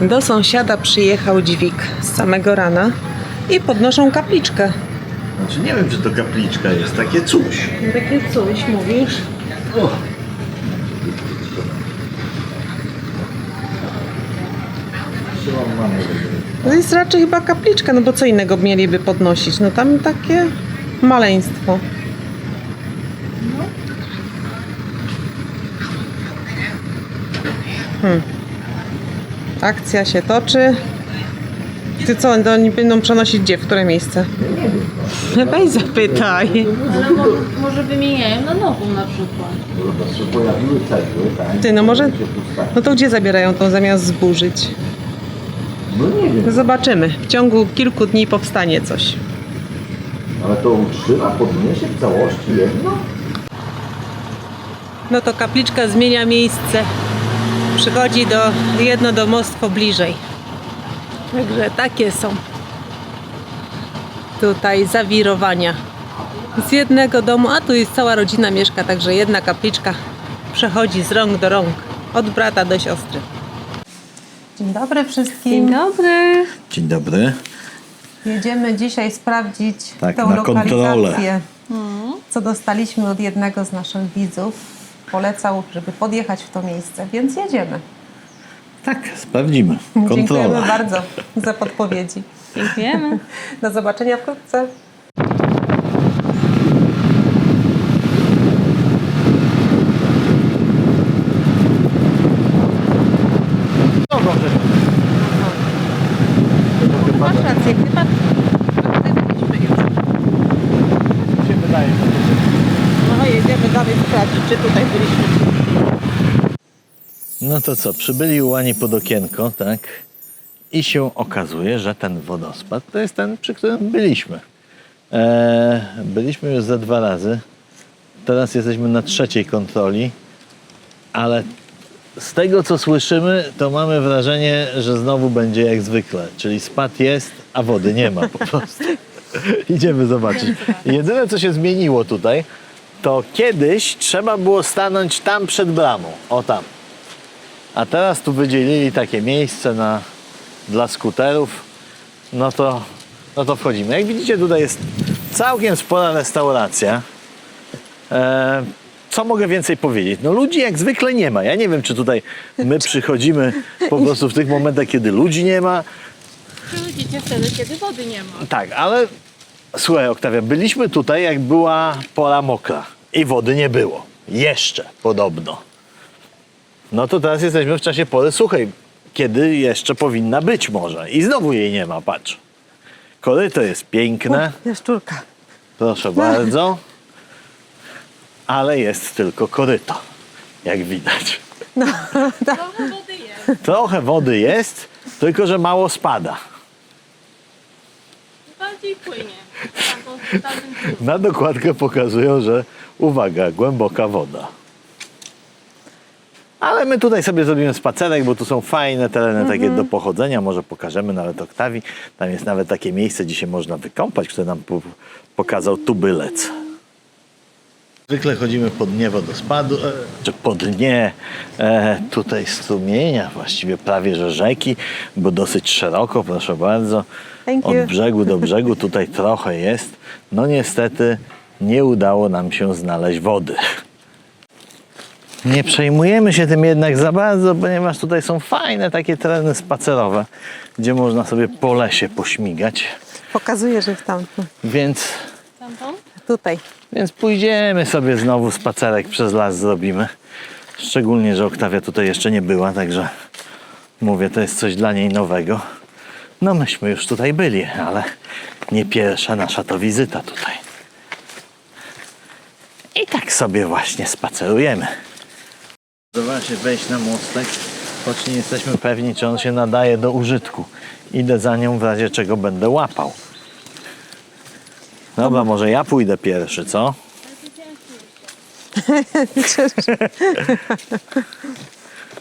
Do sąsiada przyjechał dźwig z samego rana i podnoszą kapliczkę. Znaczy nie wiem, czy to kapliczka jest, takie coś. Takie coś mówisz? O. To jest raczej chyba kapliczka, no bo co innego mieliby podnosić? No tam takie maleństwo. Hmm. Akcja się toczy. Ty co, to oni będą przenosić gdzie? W które miejsce? Weź zapytaj. Ale mo może wymieniają na nową na przykład. Ty, no może- No to gdzie zabierają tą zamiast zburzyć? No nie wiem, Zobaczymy. W ciągu kilku dni powstanie coś. ale to utrzyma, podniesie w całości jedno? No to kapliczka zmienia miejsce. Przychodzi do jedno domostwo bliżej. Także takie są tutaj zawirowania. Z jednego domu, a tu jest cała rodzina mieszka, także jedna kapliczka przechodzi z rąk do rąk, od brata do siostry. Dzień dobry wszystkim. Dzień dobry. Dzień dobry. Jedziemy dzisiaj sprawdzić Tak, tę na lokalizację, co dostaliśmy od jednego z naszych widzów. Polecał, żeby podjechać w to miejsce, więc jedziemy. Tak, sprawdzimy. Dziękujemy Kontrola. bardzo za podpowiedzi. Dziękujemy. Do zobaczenia wkrótce. Masz rację, chyba byliśmy już. się wydaje. No jedziemy dalej sprawdzić, czy tutaj. No to co, przybyli ułani pod okienko, tak? I się okazuje, że ten wodospad to jest ten, przy którym byliśmy. Eee, byliśmy już ze dwa razy. Teraz jesteśmy na trzeciej kontroli, ale z tego co słyszymy, to mamy wrażenie, że znowu będzie jak zwykle. Czyli spad jest, a wody nie ma po prostu. Idziemy zobaczyć. Jedyne co się zmieniło tutaj, to kiedyś trzeba było stanąć tam przed bramą. O tam. A teraz tu wydzielili takie miejsce na, dla skuterów. No to, no to wchodzimy. Jak widzicie, tutaj jest całkiem spora restauracja. E, co mogę więcej powiedzieć? No ludzi jak zwykle nie ma. Ja nie wiem, czy tutaj my przychodzimy po prostu w tych momentach, kiedy ludzi nie ma. Przychodzicie wtedy, kiedy wody nie ma. Tak, ale słuchaj, Oktawia, byliśmy tutaj, jak była pora mokra i wody nie było. Jeszcze podobno. No to teraz jesteśmy w czasie pory suchej, kiedy jeszcze powinna być może. I znowu jej nie ma, patrz. Koryto jest piękne, Jaszczurka. proszę bardzo, ale jest tylko koryto, jak widać. Trochę wody jest. Trochę wody jest, tylko że mało spada. Bardziej płynie. Na dokładkę pokazują, że uwaga, głęboka woda. Ale my tutaj sobie zrobimy spacerek, bo tu są fajne tereny takie do pochodzenia. Może pokażemy nawet Oktawi. Tam jest nawet takie miejsce, gdzie się można wykąpać, które nam po- pokazał tubylec. Zwykle chodzimy po dnie wodospadu, e, czy po dnie e, tutaj strumienia, właściwie prawie że rzeki, bo dosyć szeroko, proszę bardzo. Thank Od you. brzegu do brzegu tutaj trochę jest. No niestety nie udało nam się znaleźć wody. Nie przejmujemy się tym jednak za bardzo, ponieważ tutaj są fajne takie tereny spacerowe, gdzie można sobie po lesie pośmigać. Pokazuje, że w tamtym. Więc, Tamtą? Tutaj. więc pójdziemy sobie znowu spacerek przez las zrobimy. Szczególnie, że Oktawia tutaj jeszcze nie była, także mówię, to jest coś dla niej nowego. No myśmy już tutaj byli, ale nie pierwsza nasza to wizyta tutaj. I tak sobie właśnie spacerujemy. Zobaczcie, wejść na mostek, choć nie jesteśmy pewni, czy on się nadaje do użytku. Idę za nią, w razie czego będę łapał. Dobra, może ja pójdę pierwszy, co?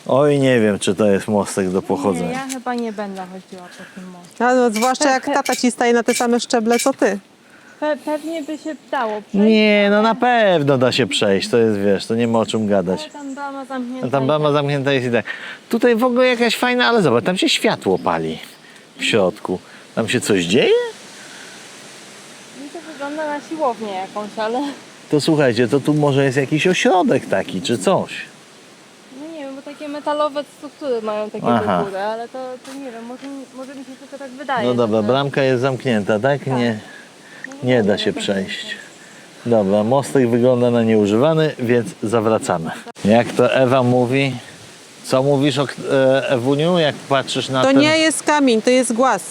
Oj, nie wiem, czy to jest mostek do Nie, pochodzenia. ja chyba nie będę chodziła po tym moście. No, no, zwłaszcza jak tata ci staje na te same szczeble co ty. Pe pewnie by się dało przejść. Nie, no na pewno da się przejść, to jest, wiesz, to nie ma o czym gadać. Ale tam brama zamknięta. A tam brama tak. zamknięta jest i tak. Tutaj w ogóle jakaś fajna, ale zobacz, tam się światło pali w środku. Tam się coś dzieje? Mi to wygląda na siłownię jakąś, ale To słuchajcie, to tu może jest jakiś ośrodek taki, czy coś. no nie wiem, bo takie metalowe struktury mają takie Aha. do góry, ale to, to nie wiem, może, może mi się tylko tak wydaje. No dobra, że- bramka jest zamknięta, tak? Nie, nie da się przejść. Dobra, mostek wygląda na nieużywany, więc zawracamy. Jak to Ewa mówi, co mówisz o e, Ewuniu, jak patrzysz na To ten... nie jest kamień, to jest głaz.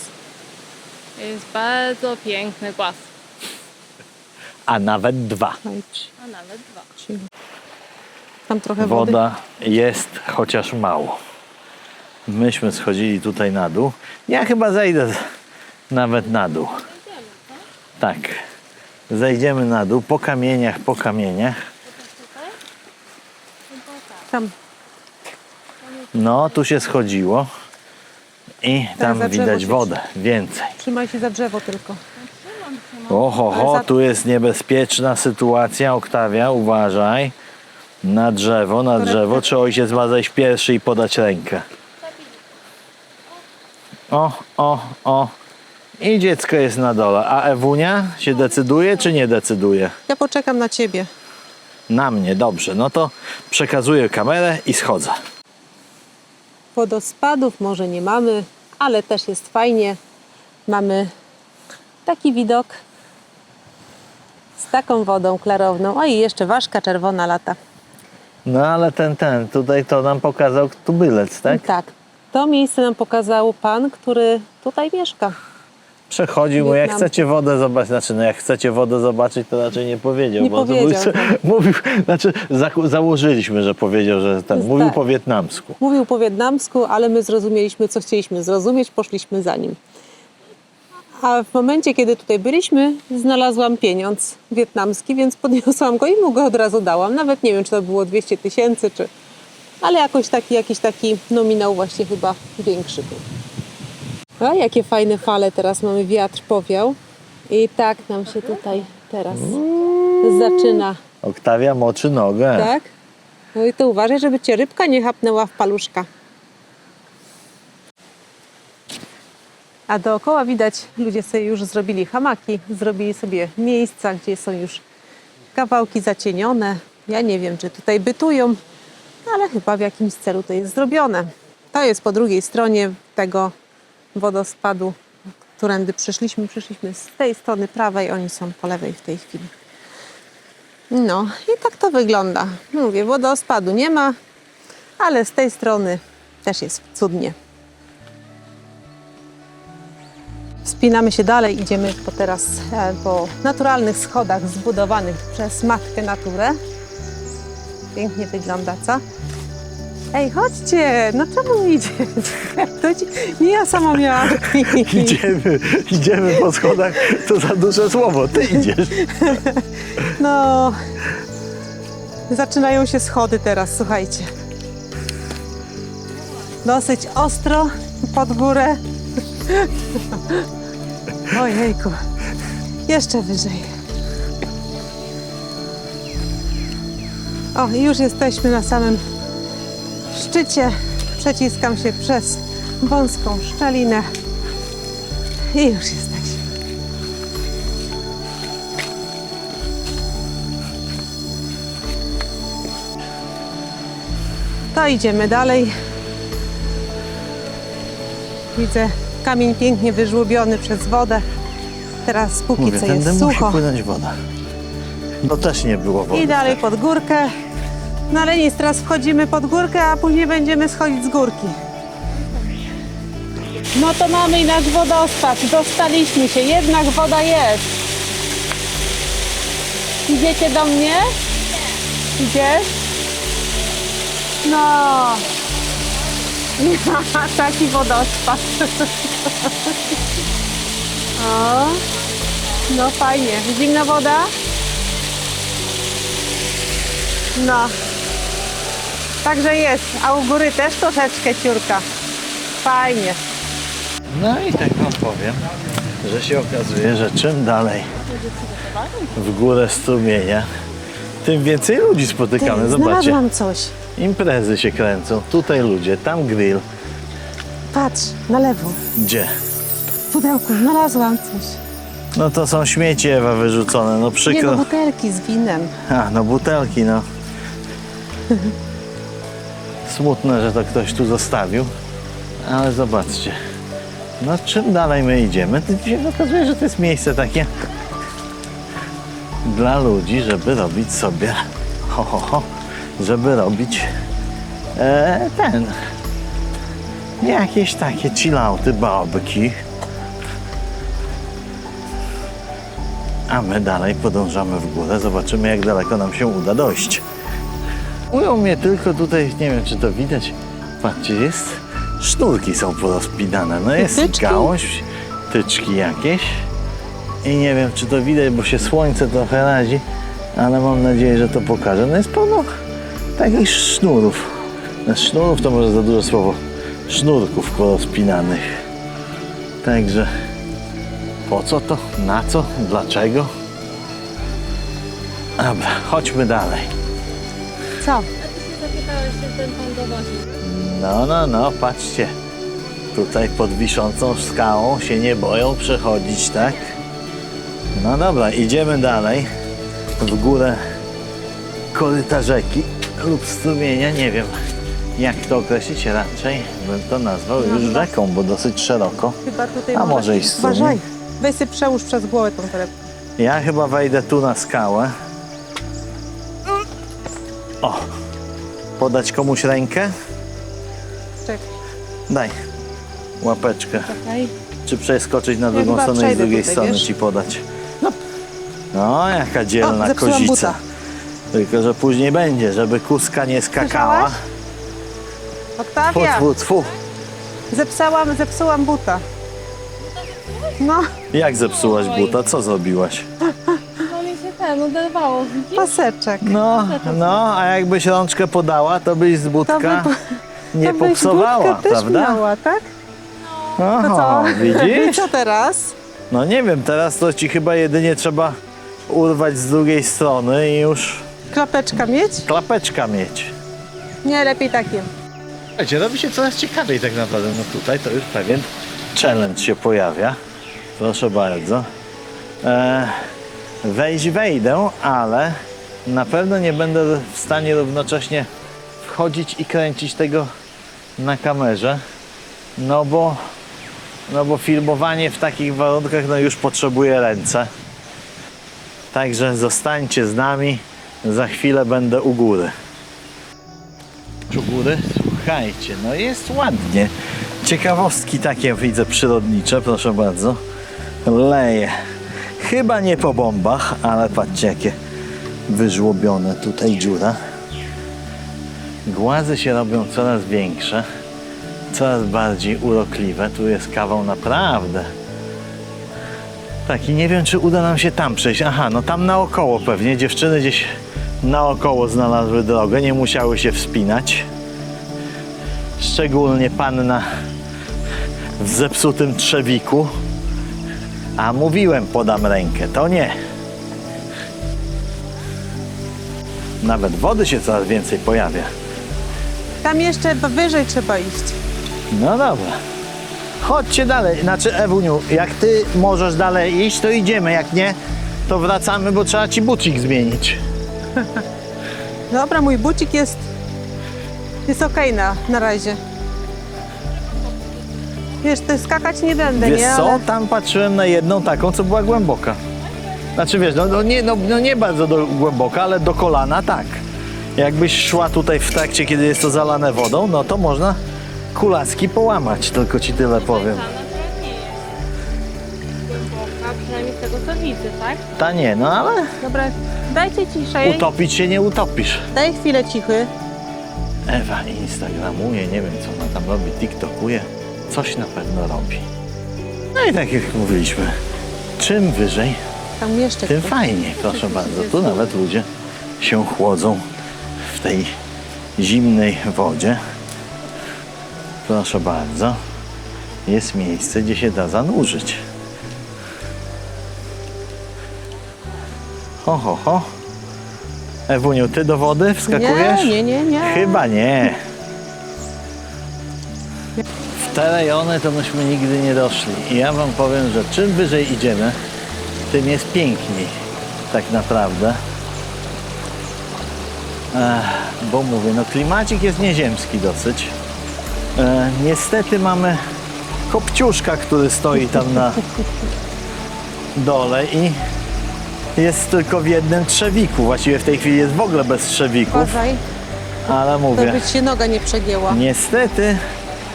Jest bardzo piękny głaz, A nawet dwa. A nawet dwa. Tam trochę wody. Woda jest, chociaż mało. Myśmy schodzili tutaj na dół. Ja chyba zejdę nawet na dół. Tak. Zejdziemy na dół, po kamieniach, po kamieniach. Tam. No, tu się schodziło. I tam widać wodę, więcej. Trzymaj się za drzewo tylko. Oho, ho, tu jest niebezpieczna sytuacja, Oktawia, uważaj. Na drzewo, na drzewo. Czy ojciec ma zejść pierwszy i podać rękę? O, o, o. I dziecko jest na dole. A Ewunia się decyduje, czy nie decyduje? Ja poczekam na ciebie. Na mnie, dobrze. No to przekazuję kamerę i schodzę. Wodospadów może nie mamy, ale też jest fajnie. Mamy taki widok z taką wodą klarowną. O i jeszcze ważka czerwona lata. No ale ten, ten, tutaj to nam pokazał tubylec, tak? tak. To miejsce nam pokazał pan, który tutaj mieszka. Przechodził, bo jak chcecie wodę zobaczyć, znaczy no jak chcecie wodę zobaczyć, to raczej nie powiedział. Nie bo to powiedział, Mówił, tak. mówił, znaczy zaku- założyliśmy, że powiedział, że ten, Tak. mówił po wietnamsku. Mówił po wietnamsku, ale my zrozumieliśmy, co chcieliśmy zrozumieć, poszliśmy za nim. A w momencie, kiedy tutaj byliśmy, znalazłam pieniądz wietnamski, więc podniosłam go i mu go od razu dałam. Nawet nie wiem, czy to było 200 tysięcy, czy... Ale jakoś taki, jakiś taki nominał właśnie chyba większy był. A jakie fajne fale teraz mamy, wiatr powiał. I tak nam się tutaj teraz zaczyna, Oktawia moczy nogę. tak? No i to uważaj, żeby cię rybka nie chapnęła w paluszka. A dookoła widać, ludzie sobie już zrobili hamaki, zrobili sobie miejsca, gdzie są już kawałki zacienione. Ja nie wiem, czy tutaj bytują, ale chyba w jakimś celu to jest zrobione. To jest po drugiej stronie tego wodospadu, którędy przyszliśmy. Przyszliśmy z tej strony prawej, oni są po lewej w tej chwili. No i tak to wygląda. Mówię, wodospadu nie ma, ale z tej strony też jest cudnie. Wspinamy się dalej, idziemy po teraz e, po naturalnych schodach zbudowanych przez Matkę Naturę. Pięknie wygląda, co? Ej, chodźcie! No czemu nie idziecie? To ci, nie ja sama miałam. Idziemy, idziemy po schodach, to za duże słowo, ty idziesz. No, zaczynają się schody teraz, słuchajcie. Dosyć ostro pod górę. Ojejku, jeszcze wyżej. O, już jesteśmy na samym szczycie. Przeciskam się przez wąską szczelinę i już jesteśmy. To idziemy dalej. Widzę kamień pięknie wyżłobiony przez wodę. Teraz póki Mówię, co tędy jest musi sucho. płynąć woda. No też nie było wody. I dalej pod górkę. No ale nic, teraz wchodzimy pod górkę, a później będziemy schodzić z górki. No to mamy i nasz wodospad. Dostaliśmy się, jednak woda jest. Idziecie do mnie? Idziesz? No. Taki wodospad. O. No fajnie. Zimna woda? No. Także jest. A u góry też troszeczkę ciurka. Fajnie. No i tak wam powiem, że się okazuje, że czym dalej w górę strumienia, tym więcej ludzi spotykamy. Zobaczcie, znalazłam coś. imprezy się kręcą. Tutaj ludzie, tam grill. Patrz, na lewo. Gdzie? W pudełku znalazłam coś. No to są śmieci Ewa wyrzucone, no Nie no, przykro. butelki z winem. A, no butelki, no. Smutne, że to ktoś tu zostawił, ale zobaczcie. No czym dalej my idziemy, to się okazuje, że to jest miejsce takie dla ludzi, żeby robić sobie ho, ho, ho żeby robić e, ten jakieś takie chillouty, barbecue. A my dalej podążamy w górę, zobaczymy jak daleko nam się uda dojść. Ujął mnie tylko tutaj, nie wiem czy to widać, patrzcie, jest, sznurki są porozpinane, no jest tyczki? gałąź, tyczki jakieś i nie wiem czy to widać, bo się słońce trochę razi, ale mam nadzieję, że to pokaże. No jest pełno takich sznurów, no, sznurów to może za dużo słowo, sznurków porozpinanych. Także po co to? Na co? Dlaczego? Dobra, chodźmy dalej. Co? A ty się zapytałeś, czy ten pan dowozi. No, no, no, patrzcie. Tutaj pod wiszącą skałą się nie boją przechodzić, tak? No dobra, idziemy dalej. W górę koryta rzeki lub strumienia, nie wiem jak to określić, raczej bym to nazwał już rzeką, bo dosyć szeroko. Chyba tutaj A może i strumień? Uważaj. Weź sobie przełóż przez głowę tą torebkę. Ja chyba wejdę tu na skałę. O! Podać komuś rękę? Czekaj. Daj. Łapeczkę. Czekaj. Czy przeskoczyć na drugą chyba stronę i z przejdę drugiej tutaj, strony wiesz? ci podać? No. No, jaka dzielna zepsułam kozica. buta. Tylko, że później będzie, żeby kuska nie skakała. Słyszałaś? Tfu, Oktawia, tfu, tfu. zepsałam, zepsułam buta. No, Jak zepsułaś buta? Co zrobiłaś? No oderwało, widzisz? paseczek. No, no, a jakbyś rączkę podała, to byś z budka by, nie to byś popsowała, budkę też prawda? miała, tak? Oho, To co? widzisz? Co teraz? No nie wiem, teraz to ci chyba jedynie trzeba urwać z drugiej strony i już Klapeczka mieć? klapeczka mieć. Nie, lepiej takie. Słuchajcie, robi się coraz ciekawiej tak naprawdę. No tutaj to już pewien challenge się pojawia. Proszę bardzo. E, wejść wejdę, ale na pewno nie będę w stanie równocześnie wchodzić i kręcić tego na kamerze. No bo, no bo filmowanie w takich warunkach no już potrzebuje ręce. Także zostańcie z nami. Za chwilę będę u góry u góry. Słuchajcie, no jest ładnie. Ciekawostki takie widzę przyrodnicze, proszę bardzo. Leje. Chyba nie po bombach, ale patrzcie jakie wyżłobione tutaj dziura. Głazy się robią coraz większe, coraz bardziej urokliwe. Tu jest kawał naprawdę. Tak i nie wiem, czy uda nam się tam przejść. Aha, no tam naokoło pewnie. Dziewczyny gdzieś naokoło znalazły drogę, nie musiały się wspinać. Szczególnie panna w zepsutym trzewiku. A mówiłem, podam rękę. To nie. Nawet wody się coraz więcej pojawia. Tam jeszcze wyżej trzeba iść. No dobra. Chodźcie dalej. Znaczy, Ewuniu, jak ty możesz dalej iść, to idziemy. Jak nie, to wracamy, bo trzeba ci bucik zmienić. Dobra, mój bucik jest, jest okej na, na razie. Wiesz, to skakać nie będę, Wiesz nie? co? Ale Tam patrzyłem na jedną taką, co była głęboka. Znaczy wiesz, no, no, nie, no, no nie bardzo do, głęboka, ale do kolana tak. Jakbyś szła tutaj w trakcie, kiedy jest to zalane wodą, no to można kulaski połamać, tylko ci tyle powiem. Ta nie jest głęboka, przynajmniej z tego co widzę, tak? Ta nie, no ale Dobra, dajcie ciszej. utopić się nie utopisz. Daj chwilę cichy. Ewa instagramuje, nie wiem co ona tam robi, tiktokuje, coś na pewno robi. No i tak jak mówiliśmy, czym wyżej, Tam jeszcze tym ktoś. fajnie, proszę bardzo. Tu nawet ludzie się chłodzą w tej zimnej wodzie. Proszę bardzo, jest miejsce, gdzie się da zanurzyć. Ho, ho, ho. Ewuniu, ty do wody wskakujesz? Nie, nie, nie, nie. Chyba nie. Te rejony to myśmy nigdy nie doszli. I ja wam powiem, że czym wyżej idziemy, tym jest piękniej. Tak naprawdę. Ech, bo mówię, no klimacik jest nieziemski dosyć. E, niestety mamy kopciuszka, który stoi tam na dole i jest tylko w jednym trzewiku. Właściwie w tej chwili jest w ogóle bez trzewików, Uważaj, ale mówię. by ci się noga nie przegięła. Niestety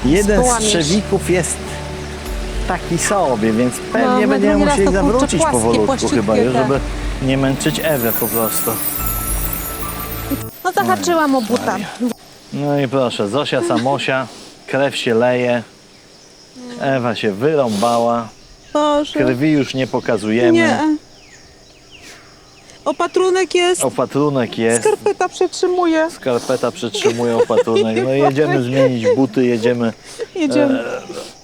jeden z trzewików jest taki sobie, więc pewnie No, no będziemy drugi raz musieli to, kurczę, zawrócić płaskie, powolutku chyba już, te. żeby nie męczyć Ewę po prostu. No zahaczyłam o buta. No i proszę, Zosia Samosia, krew się leje, Ewa się wyrąbała, Boże. krwi już nie pokazujemy, Nie. Opatrunek jest. opatrunek jest, Skarpeta przetrzymuje. skarpeta przytrzymuje opatrunek, no jedziemy zmienić buty, jedziemy Jedziemy.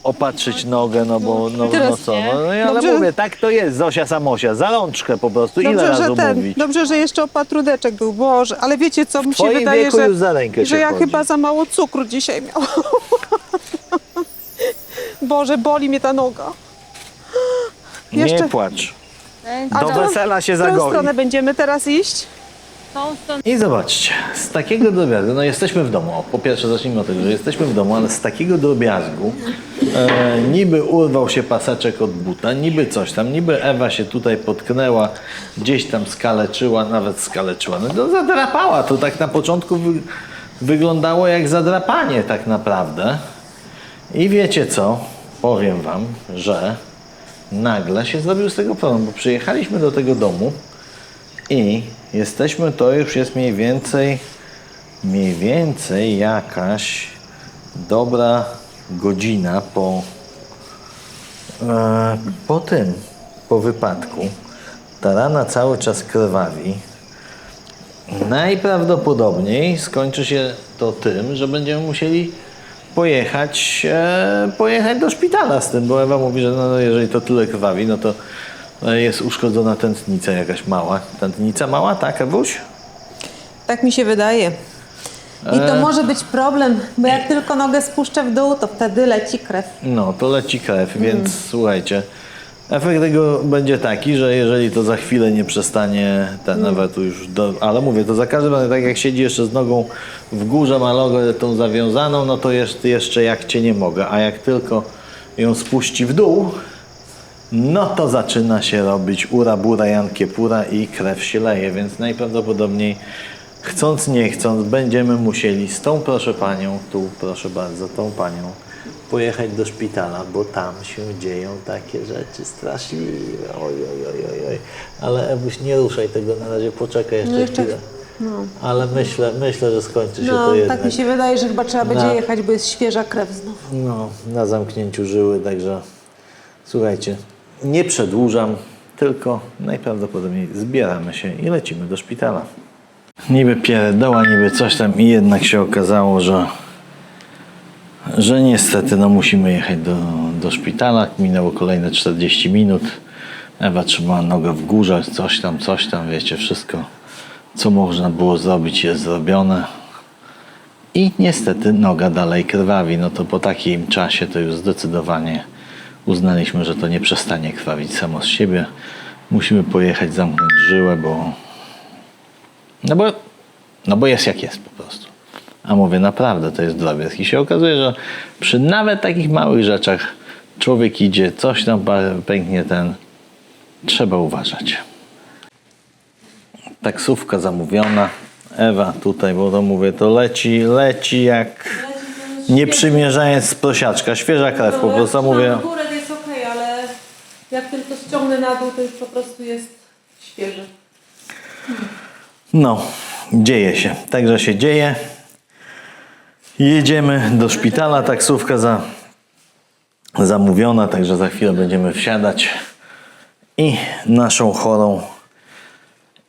opatrzyć nogę, no bo no, Teraz no co, nie. no, no ale Dobrze. mówię, tak to jest, Zosia Samosia, za rączkę po prostu, ile Dobrze, razy że mówić. dobrze, że jeszcze opatrudeczek był, Boże, ale wiecie co, mi się twoim wydaje, wieku że, już za rękę że się ja chodzi. chyba za mało cukru dzisiaj miałam. Boże, boli mnie ta noga. Nie jeszcze- płacz, do wesela się W którą zagoi. stronę będziemy teraz iść? I zobaczcie, z takiego drobiazgu, no jesteśmy w domu, o, po pierwsze zacznijmy od tego, że jesteśmy w domu, ale z takiego drobiazgu e, niby urwał się paseczek od buta, niby coś tam, niby Ewa się tutaj potknęła, gdzieś tam skaleczyła, nawet skaleczyła, no to zadrapała, to tak na początku wy, wyglądało jak zadrapanie tak naprawdę. I wiecie co, powiem wam, że nagle się zrobił z tego problem, bo przyjechaliśmy do tego domu, i jesteśmy, to już jest mniej więcej, mniej więcej jakaś dobra godzina po, e, po tym, po wypadku. Ta rana cały czas krwawi. Najprawdopodobniej skończy się to tym, że będziemy musieli pojechać, e, pojechać do szpitala z tym, bo Ewa mówi, że no, jeżeli to tyle krwawi, no to e, jest uszkodzona tętnica jakaś mała. Tętnica mała, tak, Ewuś? Tak mi się wydaje. I to E. może być problem, bo jak tylko nogę spuszczę w dół, to wtedy leci krew. No, to leci krew, więc słuchajcie. Efekt tego będzie taki, że jeżeli to za chwilę nie przestanie ten nawet już, do, ale mówię, to za każdym razem, tak jak siedzi jeszcze z nogą w górze, ma nogę tą zawiązaną, no to jest jeszcze jak cię nie mogę, a jak tylko ją spuści w dół, no to zaczyna się robić ura, bura, jankie, pura i krew się leje, więc najprawdopodobniej chcąc, nie chcąc, będziemy musieli z tą proszę panią, tu proszę bardzo, tą panią, pojechać do szpitala, bo tam się dzieją takie rzeczy straszliwe. Oj, oj, oj, oj, oj. Ale Ewuś, nie ruszaj tego na razie, poczekaj jeszcze, No jeszcze- chwilę. Ale myślę, myślę, że skończy się No, to jednak. tak mi się wydaje, że chyba trzeba będzie Na- jechać, bo jest świeża krew znów. No, na zamknięciu żyły, także słuchajcie, nie przedłużam, tylko najprawdopodobniej zbieramy się i lecimy do szpitala. Niby pierdoła, niby coś tam i jednak się okazało, że, że niestety no, musimy jechać do, do szpitala. Minęło kolejne 40 minut. Ewa trzymała nogę w górze, coś tam, coś tam, wiecie, wszystko co można było zrobić jest zrobione. I niestety noga dalej krwawi. No to po takim czasie to już zdecydowanie uznaliśmy, że to nie przestanie krwawić samo z siebie. Musimy pojechać, zamknąć żyłę, bo. No bo, no bo jest jak jest po prostu. A mówię, naprawdę to jest drobiazg. I się okazuje, że przy nawet takich małych rzeczach człowiek idzie, coś tam pęknie ten. Trzeba uważać. Taksówka zamówiona. Ewa tutaj, bo to mówię, to leci, leci jak nie przymierzając z prosiaczka. Świeża krew po prostu, a mówię. górę jest okej, ale jak tylko ściągnę na dół, to już po prostu jest świeży. No, dzieje się. Także się dzieje. Jedziemy do szpitala, taksówka za, zamówiona, także za chwilę będziemy wsiadać i naszą chorą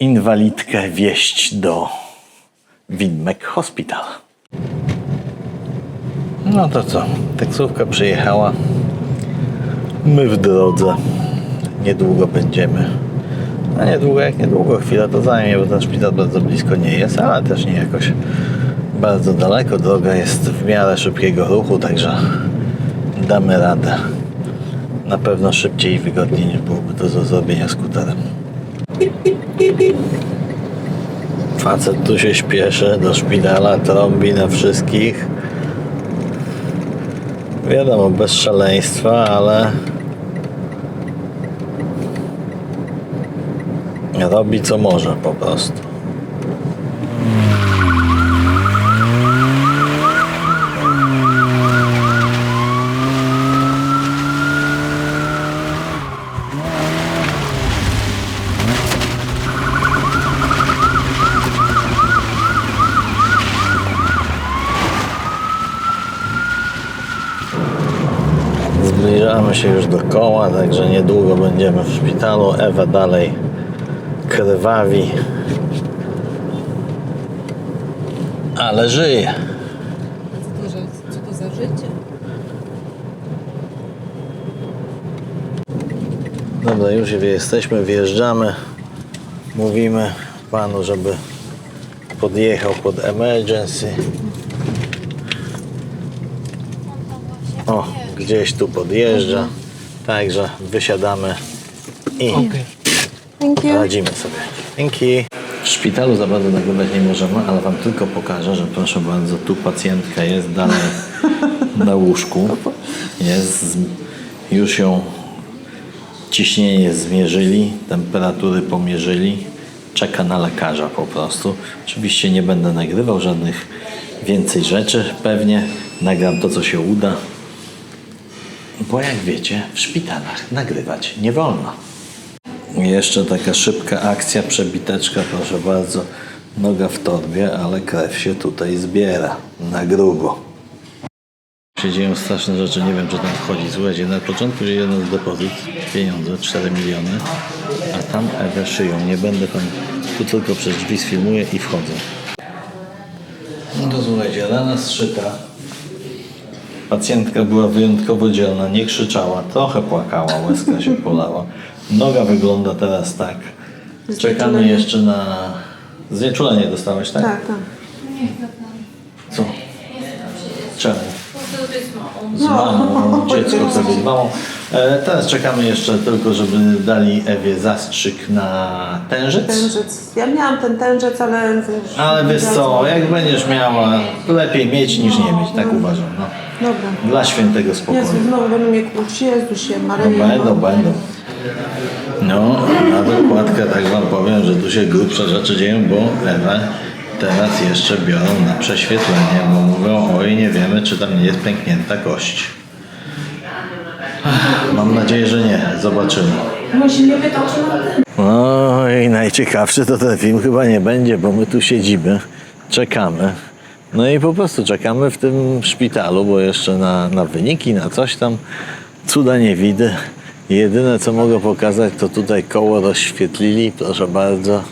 inwalidkę wieść do Widmek Hospital. No to co, taksówka przyjechała. My w drodze. Niedługo będziemy A niedługo, jak niedługo, chwilę to zajmie, bo ten szpital bardzo blisko nie jest, ale też nie jakoś bardzo daleko. Droga jest w miarę szybkiego ruchu, także damy radę. Na pewno szybciej i wygodniej niż byłoby to do zrobienia skuterem. Facet tu się śpieszy do szpitala, trąbi na wszystkich. Wiadomo, bez szaleństwa, ale robi co może po prostu. Zbliżamy się już do koła, także niedługo będziemy w szpitalu. Ewa dalej krwawi. Ale żyje. Co to za życie? Dobra, już jesteśmy, wjeżdżamy. Mówimy panu, żeby podjechał pod emergency. O, gdzieś tu podjeżdża. Także wysiadamy i Thank you. radzimy sobie. Dzięki. W szpitalu za bardzo nagrywać nie możemy, ale wam tylko pokażę, że proszę bardzo, tu pacjentka jest dalej na łóżku. Jest, z- już ją ciśnienie zmierzyli, temperatury pomierzyli. Czeka na lekarza po prostu. Oczywiście nie będę nagrywał żadnych więcej rzeczy. Pewnie nagram to, co się uda. Bo jak wiecie, w szpitalach nagrywać nie wolno. Jeszcze taka szybka akcja, przebiteczka, proszę bardzo. Noga w torbie, ale krew się tutaj zbiera na grubo. Się dzieją straszne rzeczy, nie wiem czy tam wchodzi. Słuchajcie, na początku jeden z depozyt, pieniądze, 4 miliony, a tam Ewę szyją. Nie będę tam, tu tylko przez drzwi sfilmuję i wchodzę. No to słuchajcie, rana zszyta. Pacjentka była wyjątkowo dzielna, nie krzyczała, trochę płakała, łezka się polała. Noga wygląda teraz tak. Czekamy jeszcze na... Znieczulenie dostałeś, tak? Tak, tak. Co? Czemu? Z mamą, dziecko sobie z mamą. E, teraz czekamy jeszcze tylko, żeby dali Ewie zastrzyk na tężyc. Tężec. Ja miałam ten tężec, ale... Ale wiesz co, jak będziesz miała, lepiej mieć niż nie mieć, tak uważam. No. Dobra. Dla świętego spokoju. Jezu, znowu będą mnie kłócić. Jezu się, No Maryjo. będą, będą. No, na dokładkę tak wam powiem, że tu się grubsze rzeczy dzieją, bo Ewę teraz jeszcze biorą na prześwietlenie, bo mówią, oj, nie wiemy, czy tam nie jest pęknięta kość. Mam nadzieję, że nie. Zobaczymy. No i najciekawszy to ten film chyba nie będzie, bo my tu siedzimy, czekamy. No i po prostu czekamy w tym szpitalu, bo jeszcze na, na wyniki, na coś tam cuda nie widzę. Jedyne co mogę pokazać to tutaj koło rozświetlili, proszę bardzo.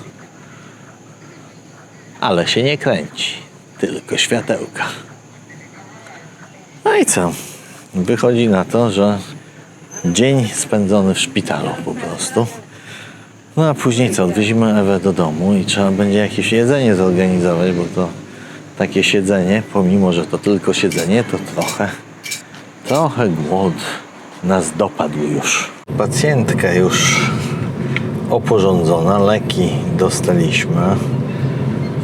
Ale się nie kręci, tylko światełka. No i co? Wychodzi na to, że dzień spędzony w szpitalu po prostu. No a później co, odwiedzimy Ewę do domu i trzeba będzie jakieś jedzenie zorganizować, bo to takie siedzenie, pomimo że to tylko siedzenie, to trochę, trochę głód nas dopadł już. Pacjentka już oporządzona, leki dostaliśmy.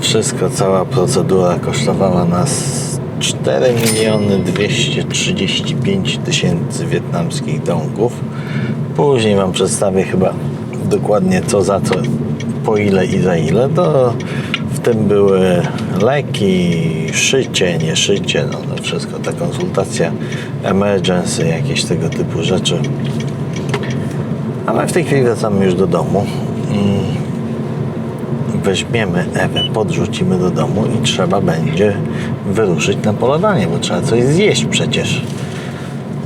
Wszystko, cała procedura kosztowała nas 4 miliony 235 tysięcy wietnamskich dongów. Później Wam przedstawię chyba dokładnie co za co, po ile i za ile. To w tym były leki, szycie, nie szycie, no to wszystko, ta konsultacja emergency, jakieś tego typu rzeczy. Ale w tej chwili wracamy już do domu. I weźmiemy Ewę, podrzucimy do domu i trzeba będzie wyruszyć na polowanie, bo trzeba coś zjeść przecież.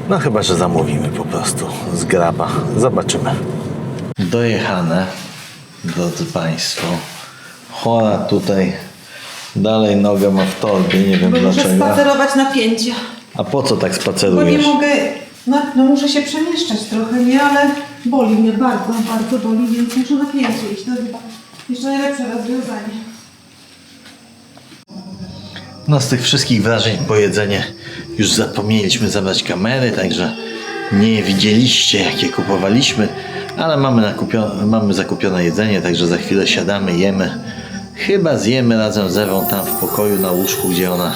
No chyba, że zamówimy po prostu z graba. Zobaczymy. Dojechane, drodzy Państwo. Chora tutaj dalej nogę ma w torbie, nie wiem Bo muszę dlaczego. spacerować na pięcie. A po co tak Bo nie spacerujesz? mogę, no, no muszę się przemieszczać trochę, nie? Ale boli mnie bardzo, bardzo boli, więc muszę na kliencie iść. To chyba jeszcze najlepsze rozwiązanie. No z tych wszystkich wrażeń po jedzenie już zapomnieliśmy zabrać kamery, także nie widzieliście jakie kupowaliśmy, ale mamy, nakupio- mamy zakupione jedzenie, także za chwilę siadamy, jemy. Chyba zjemy razem z Ewą tam w pokoju na łóżku, gdzie ona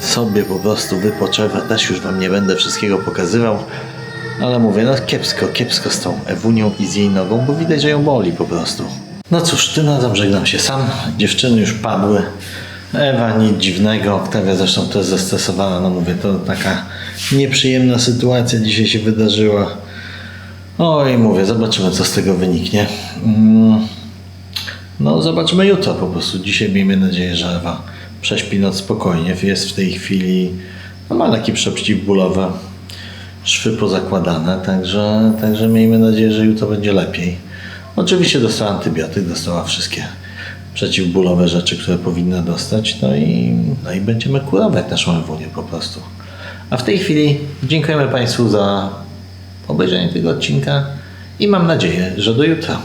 sobie po prostu wypoczęwa. Też już wam nie będę wszystkiego pokazywał, ale mówię, no kiepsko, kiepsko z tą Ewunią i z jej nogą, bo widać, że ją boli po prostu. No cóż, tym razem żegnam się sam. Dziewczyny już padły. Ewa nic dziwnego, Oktawia zresztą też zestresowana, no mówię, to taka nieprzyjemna sytuacja dzisiaj się wydarzyła. Oj, mówię, zobaczymy co z tego wyniknie. Mm, No zobaczymy jutro po prostu. Dzisiaj miejmy nadzieję, że Ewa prześpi noc spokojnie. Jest w tej chwili, no ma leki przeciwbólowe, szwy pozakładane, także, także miejmy nadzieję, że jutro będzie lepiej. Oczywiście dostała antybiotyk, dostała wszystkie przeciwbólowe rzeczy, które powinna dostać, no i, no i będziemy kurować naszą Ewunię po prostu. A w tej chwili dziękujemy Państwu za obejrzenie tego odcinka i mam nadzieję, że do jutra.